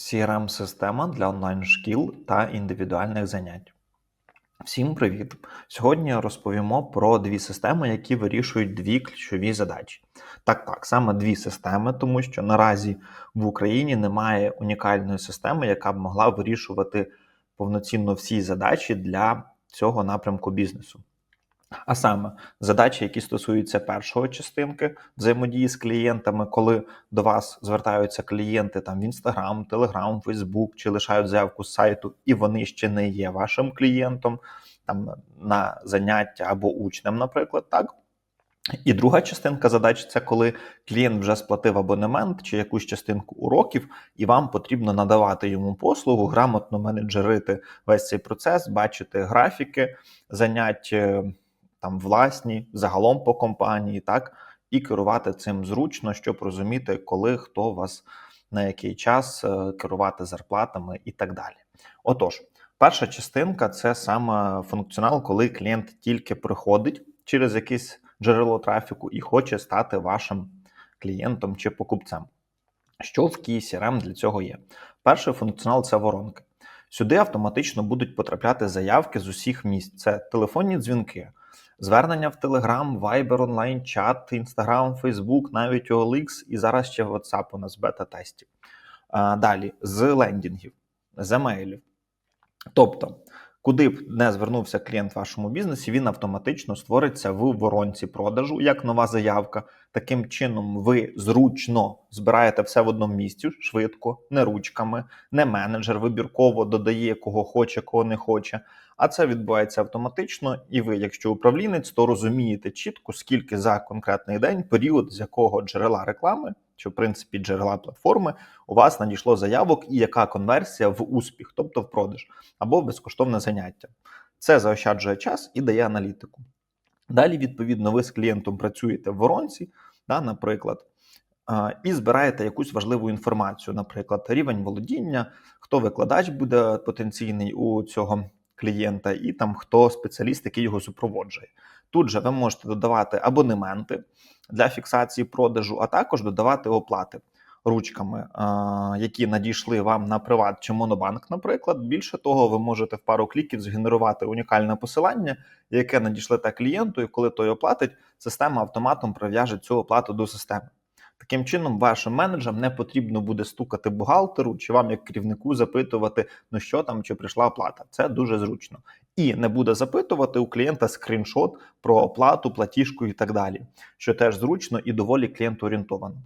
CRM-система для онлайн-шкіл та індивідуальних занять. Всім привіт! Сьогодні розповімо про дві системи, які вирішують дві ключові задачі. Так, так, саме дві системи, тому що наразі в Україні немає унікальної системи, яка б могла вирішувати повноцінно всі задачі для цього напрямку бізнесу. А саме задачі, які стосуються першої частинки взаємодії з клієнтами, коли до вас звертаються клієнти там в Instagram, Telegram, Facebook чи лишають заявку з сайту, і вони ще не є вашим клієнтом там на заняття або учнем, наприклад, так. І друга частинка задач це коли клієнт вже сплатив абонемент чи якусь частинку уроків, і вам потрібно надавати йому послугу, грамотно менеджерити весь цей процес, бачити графіки занять е, там власні, загалом по компанії, так, і керувати цим зручно, щоб розуміти, коли хто вас на який час е, керувати зарплатами і так далі. Отож, перша частинка це саме функціонал, коли клієнт тільки приходить через якесь джерело трафіку і хоче стати вашим клієнтом чи покупцем. Що в Key CRM для цього є? Перший функціонал це воронки. Сюди автоматично будуть потрапляти заявки з усіх місць. Це телефонні дзвінки, звернення в Telegram, Viber, онлайн-чат, Instagram, Facebook, навіть OLX і зараз ще WhatsApp у нас бета-тестів. Далі з лендінгів, з емейлів. Тобто, куди б не звернувся клієнт в вашому бізнесі, він автоматично створиться в воронці продажу як нова заявка. Таким чином, ви зручно збираєте все в одному місці, швидко, не ручками, не менеджер вибірково додає кого хоче, кого не хоче. А це відбувається автоматично, і ви, якщо управлінець, то розумієте чітко, скільки за конкретний день, період з якого джерела реклами, чи в принципі джерела платформи, у вас надійшло заявок і яка конверсія в успіх, тобто в продаж, або в безкоштовне заняття. Це заощаджує час і дає аналітику. Далі, відповідно, ви з клієнтом працюєте в воронці, да, наприклад, і збираєте якусь важливу інформацію, наприклад, рівень володіння, хто викладач буде потенційний у цього клієнта, і там хто спеціаліст, який його супроводжує. Тут же ви можете додавати абонементи для фіксації продажу, а також додавати оплати ручками, які надійшли вам на приват чи монобанк, наприклад. Більше того, ви можете в пару кліків згенерувати унікальне посилання, яке надійшлете клієнту, і коли той оплатить, система автоматом прив'яже цю оплату до системи. Таким чином, вашим менеджерам не потрібно буде стукати бухгалтеру чи вам, як керівнику, запитувати, ну що там, чи прийшла оплата. Це дуже зручно. І не буде запитувати у клієнта скріншот про оплату, платіжку і так далі, що теж зручно і доволі клієнту орієнтовано.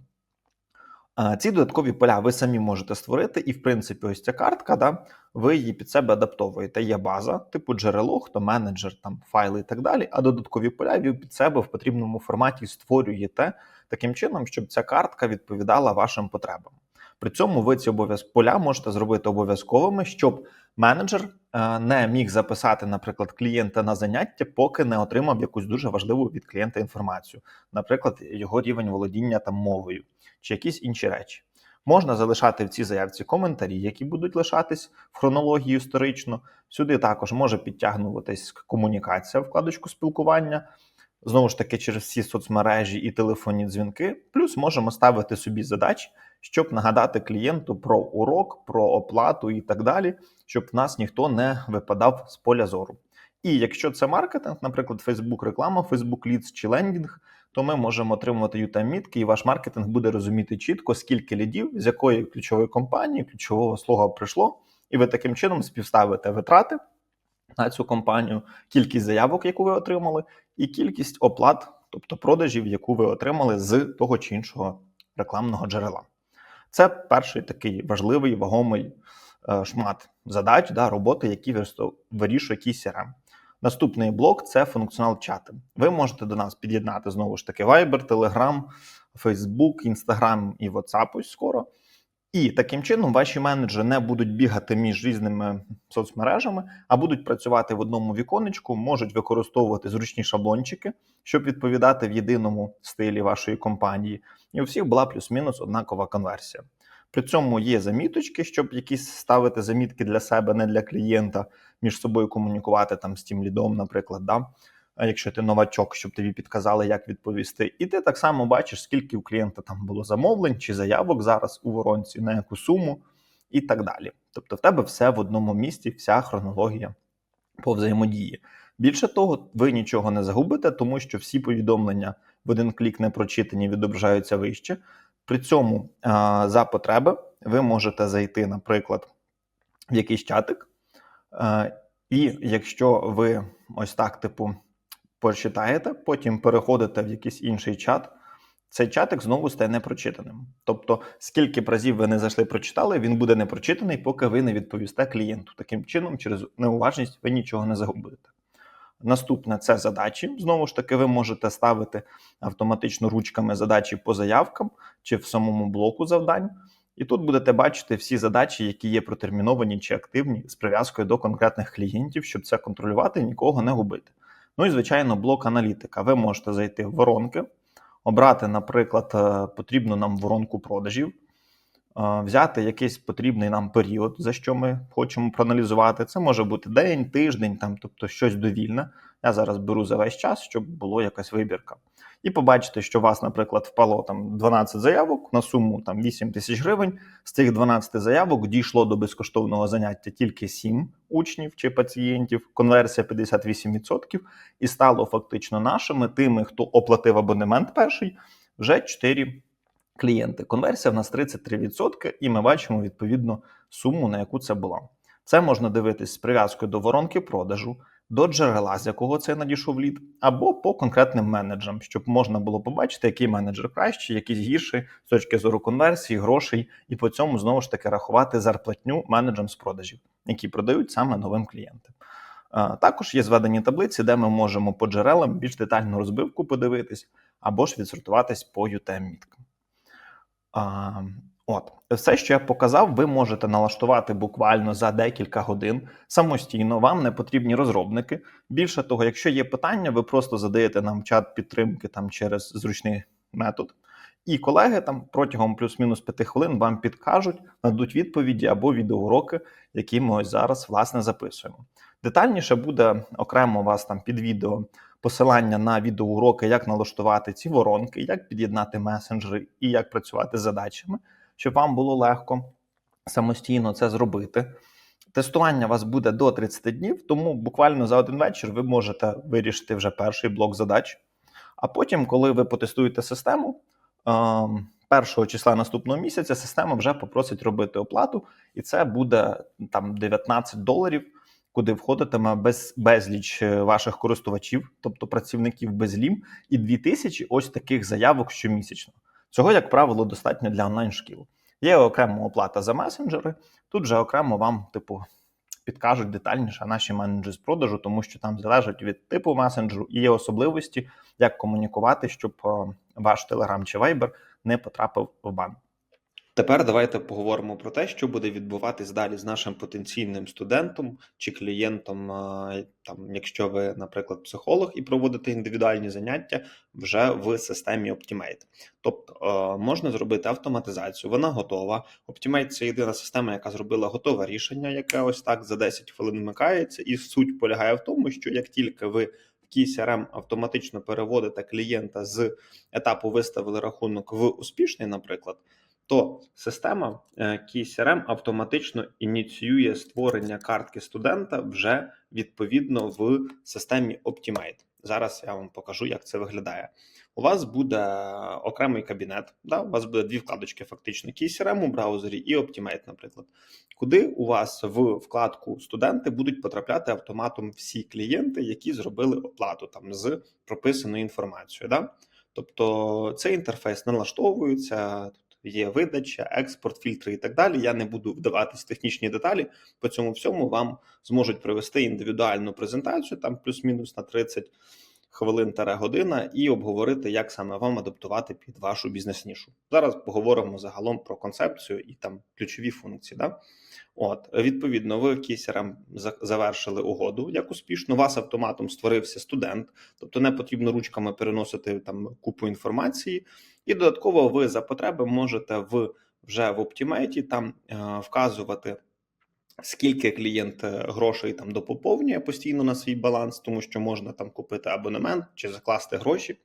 Ці додаткові поля ви самі можете створити, і, в принципі, ось ця картка, да, ви її під себе адаптовуєте. Є база, типу джерело, хто менеджер, там файли і так далі. А додаткові поля ви під себе в потрібному форматі створюєте таким чином, щоб ця картка відповідала вашим потребам. При цьому ви ці поля можете зробити обов'язковими, щоб менеджер е, не міг записати, наприклад, клієнта на заняття, поки не отримав якусь дуже важливу від клієнта інформацію, наприклад, його рівень володіння там мовою чи якісь інші речі. Можна залишати в цій заявці коментарі, які будуть лишатись в хронології історично. Сюди також може підтягнуватись комунікація, вкладочку спілкування. Знову ж таки, через всі соцмережі і телефонні дзвінки. Плюс можемо ставити собі задачі, щоб нагадати клієнту про урок, про оплату і так далі, щоб в нас ніхто не випадав з поля зору. І якщо це маркетинг, наприклад, Facebook реклама, Facebook Leads чи лендінг, то ми можемо отримувати utm мітки, і ваш маркетинг буде розуміти чітко, скільки лідів, з якої ключової компанії, ключового слова прийшло, і ви таким чином співставите витрати на цю компанію, кількість заявок, яку ви отримали, і кількість оплат, тобто продажів, яку ви отримали з того чи іншого рекламного джерела. Це перший такий важливий вагомий е, шмат задач, да, роботи, які вирішує якийсь CRM. Наступний блок це функціонал чати. Ви можете до нас під'єднати знову ж таки Viber, Telegram, Facebook, Instagram і WhatsApp ось скоро. І таким чином ваші менеджери не будуть бігати між різними соцмережами, а будуть працювати в одному віконечку, можуть використовувати зручні шаблончики, щоб відповідати в єдиному стилі вашої компанії. І у всіх була плюс-мінус однакова конверсія. При цьому є заміточки, щоб якісь ставити замітки для себе, не для клієнта, між собою комунікувати там з тим лідом, наприклад. Да? Якщо ти новачок, щоб тобі підказали, як відповісти, і ти так само бачиш, скільки у клієнта там було замовлень чи заявок зараз у воронці, на яку суму, і так далі. Тобто, в тебе все в одному місці, вся хронологія по взаємодії. Більше того, ви нічого не загубите, тому що всі повідомлення в один клік не прочитані відображаються вище. При цьому за потреби ви можете зайти, наприклад, в якийсь чатик. А, І якщо ви ось так, типу, прочитаєте, потім переходите в якийсь інший чат, цей чатик знову стає непрочитаним. Тобто, скільки б разів ви не зайшли, прочитали, він буде непрочитаний, поки ви не відповісте клієнту. Таким чином, через неуважність ви нічого не загубите. Наступне це задачі. Знову ж таки, ви можете ставити автоматично ручками задачі по заявкам чи в самому блоку завдань. І тут будете бачити всі задачі, які є протерміновані чи активні з прив'язкою до конкретних клієнтів, щоб це контролювати і нікого не губити. Ну і звичайно, блок аналітика. Ви можете зайти в воронки, обрати, наприклад, е, потрібну нам воронку продажів, е, взяти якийсь потрібний нам період, за що ми хочемо проаналізувати. Це може бути день, тиждень, там, тобто щось довільне. Я зараз беру за весь час, щоб було якась вибірка. І побачите, що у вас, наприклад, впало там 12 заявок на суму там 8 тисяч гривень. З цих 12 заявок дійшло до безкоштовного заняття тільки 7 учнів чи пацієнтів, конверсія 58%, і стало фактично нашими тими, хто оплатив абонемент перший, вже 4 клієнти. Конверсія в нас 33%, і ми бачимо відповідно суму, на яку це була. Це можна дивитись з прив'язкою до воронки продажу, до джерела, з якого це надійшов лід, або по конкретним менеджерам, щоб можна було побачити, який менеджер кращий, якийсь гірший з точки зору конверсії, грошей, і по цьому знову ж таки рахувати зарплатню менеджерам з продажів, які продають саме новим клієнтам. Також є зведені таблиці, де ми можемо по джерелам більш детальну розбивку подивитись, або ж відсортуватись по UTM-міткам. А, От, все, що я показав, ви можете налаштувати буквально за декілька годин самостійно. Вам не потрібні розробники. Більше того, якщо є питання, ви просто задаєте нам чат підтримки там через зручний метод. І колеги там протягом плюс-мінус 5 хвилин вам підкажуть, нададуть відповіді або відеоуроки, які ми ось зараз власне записуємо. Детальніше буде окремо у вас там під відео посилання на відеоуроки, як налаштувати ці воронки, як під'єднати месенджери і як працювати з задачами, щоб вам було легко самостійно це зробити. Тестування у вас буде до 30 днів, тому буквально за один вечір ви можете вирішити вже перший блок задач. А потім, коли ви потестуєте систему, ем, першого числа наступного місяця система вже попросить робити оплату, і це буде там 19 доларів, куди входитиме без, безліч е, ваших користувачів, тобто працівників без лім, і 2000 ось таких заявок щомісячно. Цього, як правило, достатньо для онлайн-шкіл. Є окрема оплата за месенджери. Тут же окремо вам, типу, підкажуть детальніше наші менеджери з продажу, тому що там залежить від типу месенджеру і є особливості, як комунікувати, щоб ваш Telegram чи Viber не потрапив в бан. Тепер давайте поговоримо про те, що буде відбуватись далі з нашим потенційним студентом чи клієнтом, там, якщо ви, наприклад, психолог і проводите індивідуальні заняття вже в системі Optimate. Тобто можна зробити автоматизацію, вона готова. Optimate – це єдина система, яка зробила готове рішення, яке ось так за 10 хвилин вмикається, і суть полягає в тому, що як тільки ви в KeyCRM автоматично переводите клієнта з етапу виставили рахунок в успішний, наприклад то система е, KeyCRM автоматично ініціює створення картки студента вже відповідно в системі Optimate. Зараз я вам покажу, як це виглядає. У вас буде окремий кабінет, да? у вас буде дві вкладочки, фактично KeyCRM у браузері і Optimate, наприклад, куди у вас в вкладку студенти будуть потрапляти автоматом всі клієнти, які зробили оплату там з прописаною інформацією. Да? Тобто цей інтерфейс налаштовується є видача, експорт, фільтри і так далі. Я не буду вдаватись в технічні деталі. По цьому всьому вам зможуть провести індивідуальну презентацію, там плюс-мінус на 30 хвилин та година, і обговорити, як саме вам адаптувати під вашу бізнес-нішу. Зараз поговоримо загалом про концепцію і там ключові функції. Да? От, відповідно, ви KCRM завершили угоду як успішно. У вас автоматом створився студент, тобто не потрібно ручками переносити там купу інформації, і додатково ви за потреби можете в вже в Optimate там е, вказувати. Скільки клієнт е, грошей там допоповнює постійно на свій баланс, тому що можна там купити абонемент чи закласти гроші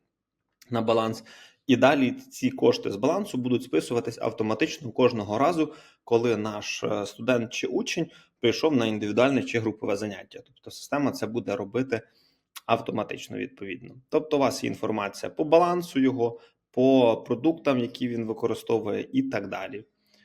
на баланс, І далі ці кошти з балансу будуть списуватись автоматично кожного разу, коли наш е, студент чи учень прийшов на індивідуальне чи групове заняття. Тобто система це буде робити автоматично відповідно. Тобто, у вас є інформація по балансу його, по продуктам, які він використовує, і так далі.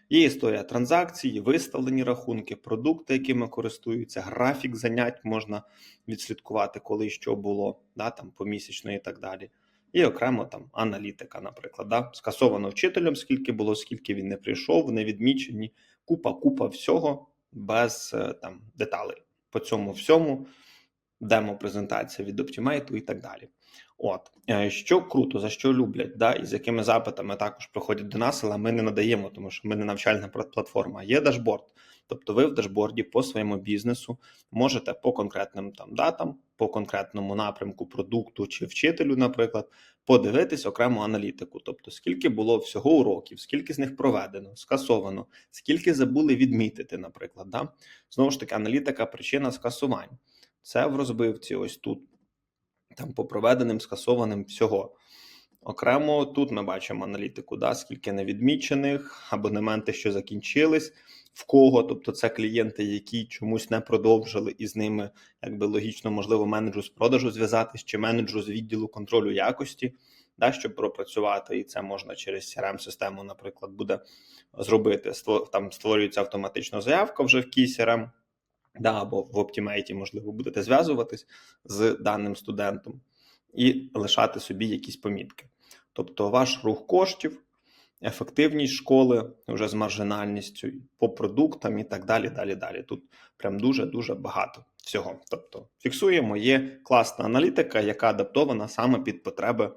Є історія транзакцій, виставлені рахунки, продукти, якими користуються, графік занять можна відслідкувати, коли що було, да, там помісячно і так далі. І окремо там аналітика, наприклад, да? скасовано вчителем, скільки було, скільки він не прийшов, не відмічені, купа, купа всього без е, там деталей. По цьому всьому демо-презентація від Optimate і так далі. От Е, що круто, за що люблять, да, і з якими запитами також приходять до нас, але ми не надаємо, тому що ми не навчальна пла- платформа. Є дашборд. Тобто ви в дашборді по своєму бізнесу можете по конкретним там датам, по конкретному напрямку продукту чи вчителю, наприклад, подивитись окрему аналітику. Тобто, скільки було всього уроків, скільки з них проведено, скасовано, скільки забули відмітити, наприклад. Да? Знову ж таки, аналітика причина скасувань. Це в розбивці, ось тут, там по проведеним, скасованим всього. Окремо тут ми бачимо аналітику, да, скільки невідмічених, абонементи, що закінчились, в кого, тобто це клієнти, які чомусь не продовжили, і з ними якби логічно, можливо, менеджеру з продажу зв'язатись чи менеджеру з відділу контролю якості, да, щоб пропрацювати, і це можна через CRM-систему, наприклад, буде зробити. Там створюється автоматично заявка вже в кій CRM, да, або в Optimate, можливо, будете зв'язуватись з даним студентом і лишати собі якісь помітки. Тобто ваш рух коштів, ефективність школи вже з маржинальністю по продуктам і так далі. далі, далі. Тут прям дуже-дуже багато всього. Тобто фіксуємо, є класна аналітика, яка адаптована саме під потреби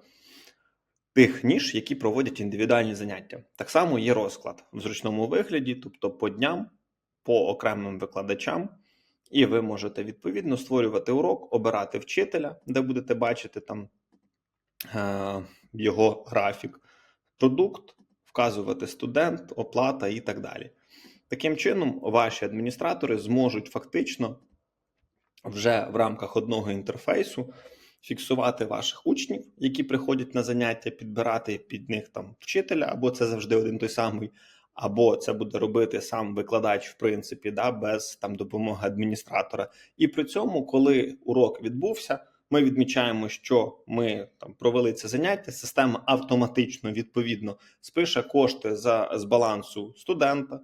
тих ніж, які проводять індивідуальні заняття. Так само є розклад в зручному вигляді, тобто по дням, по окремим викладачам. І ви можете відповідно створювати урок, обирати вчителя, де будете бачити там е, його графік, продукт, вказувати студент, оплата і так далі. Таким чином, ваші адміністратори зможуть фактично вже в рамках одного інтерфейсу фіксувати ваших учнів, які приходять на заняття, підбирати під них там вчителя, або це завжди один той самий, або це буде робити сам викладач, в принципі, да, без там допомоги адміністратора. І при цьому, коли урок відбувся, ми відмічаємо, що ми там провели це заняття. Система автоматично відповідно спише кошти за з балансу студента.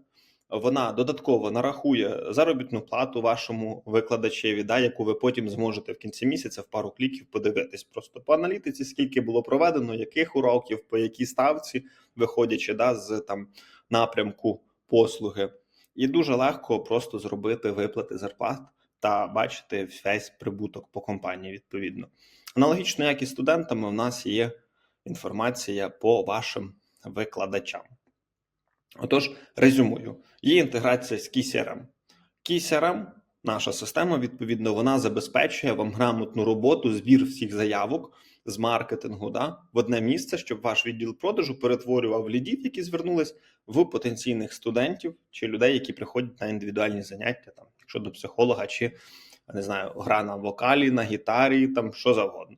Вона додатково нарахує заробітну плату вашому викладачеві, да, яку ви потім зможете в кінці місяця в пару кліків подивитись. Просто по аналітиці, скільки було проведено, яких уроків, по якій ставці, виходячи да, з там напрямку послуги. І дуже легко просто зробити виплати зарплат та бачити весь прибуток по компанії відповідно. Аналогічно, як і студентами, у нас є інформація по вашим викладачам. Отож, резюмую, є інтеграція з KeyCRM. KeyCRM, наша система, відповідно, вона забезпечує вам грамотну роботу, збір всіх заявок з маркетингу да, в одне місце, щоб ваш відділ продажу перетворював лідів, які звернулись в потенційних студентів чи людей, які приходять на індивідуальні заняття, там, якщо до психолога, чи не знаю, гра на вокалі, на гітарі, там що завгодно.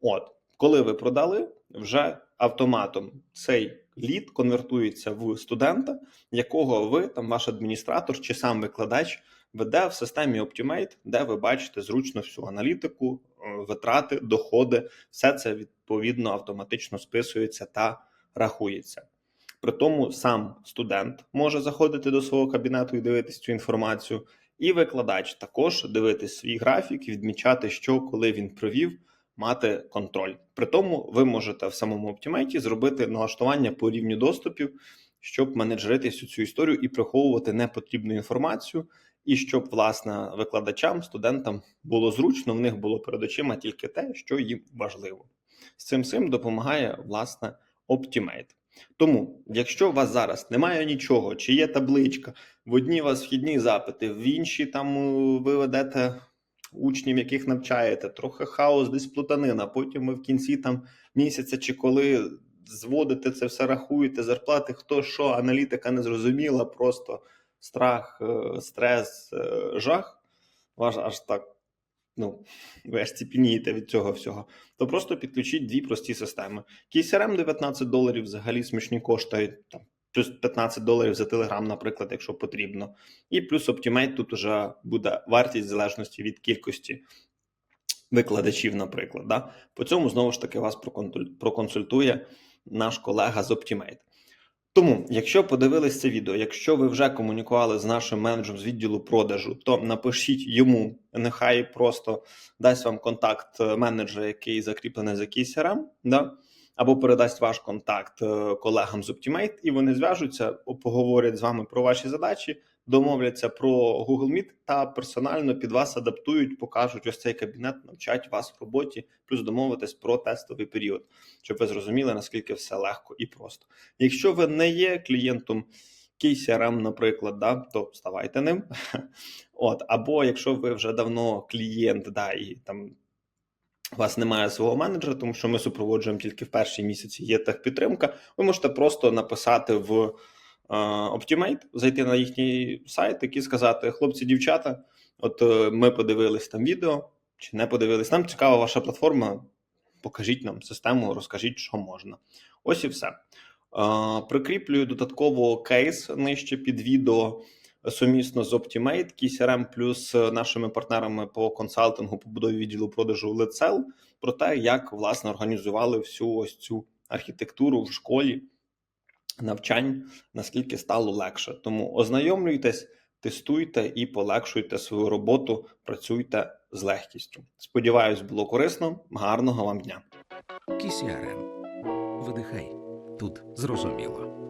От, коли ви продали, вже автоматом цей лід конвертується в студента, якого ви, там ваш адміністратор чи сам викладач веде в системі Optimate, де ви бачите зручно всю аналітику, е, витрати, доходи, все це відповідно автоматично списується та рахується. При тому сам студент може заходити до свого кабінету і дивитись цю інформацію, і викладач також дивитись свій графік, відмічати, що коли він провів, мати контроль. При тому ви можете в самому Optimate зробити налаштування по рівню доступів, щоб менеджерити всю цю історію і приховувати непотрібну інформацію, і щоб власне викладачам, студентам було зручно, в них було перед очима тільки те, що їм важливо. З цим всім допомагає власне Optimate. Тому, якщо у вас зараз немає нічого, чи є табличка, в одній у вас вхідні запити, в іншій там е, ви ведете учнів, яких навчаєте, трохи хаос, десь плутанина. Потім ви в кінці там місяця чи коли зводите це все, рахуєте, зарплати, хто що, аналітика не зрозуміла, просто страх, е, стрес, е, жах. Ваш аж так ну, ви аж ціпінієте від цього всього, то просто підключіть дві прості системи. KCRM 19 доларів взагалі смішні коштують, там, плюс 15 доларів за Telegram, наприклад, якщо потрібно. І плюс Optimate тут уже буде вартість в залежності від кількості викладачів, наприклад. Да? По цьому знову ж таки вас проконсультує наш колега з Optimate. Тому, якщо подивились це відео, якщо ви вже комунікували з нашим менеджером з відділу продажу, то напишіть йому, нехай просто дасть вам контакт е, менеджера, який закріплений за KCRM, да? або передасть ваш контакт е, колегам з Optimate, і вони зв'яжуться, поговорять з вами про ваші задачі, домовляться про Google Meet та персонально під вас адаптують, покажуть ось цей кабінет, навчать вас в роботі, плюс домовитись про тестовий період, щоб ви зрозуміли, наскільки все легко і просто. Якщо ви не є клієнтом KCRM, наприклад, да, то ставайте ним. От, або якщо ви вже давно клієнт, да, і там у вас немає свого менеджера, тому що ми супроводжуємо тільки в першій місяці є техпідтримка, ви можете просто написати в Optimate, зайти на їхній сайт і сказати: хлопці, дівчата, от е, ми подивились там відео чи не подивились. Нам цікава ваша платформа. Покажіть нам систему, розкажіть, що можна. Ось і все. Е, Прикріплюю додатково кейс нижче під відео сумісно з Optimate, KCRM плюс нашими партнерами по консалтингу побудові відділу продажу LeadSell про те, як власне організували всю ось цю архітектуру в школі навчань, наскільки стало легше. Тому ознайомлюйтесь, тестуйте і полегшуйте свою роботу, працюйте з легкістю. Сподіваюсь, було корисно. Гарного вам дня! Кісіарем. Видихай. Тут зрозуміло.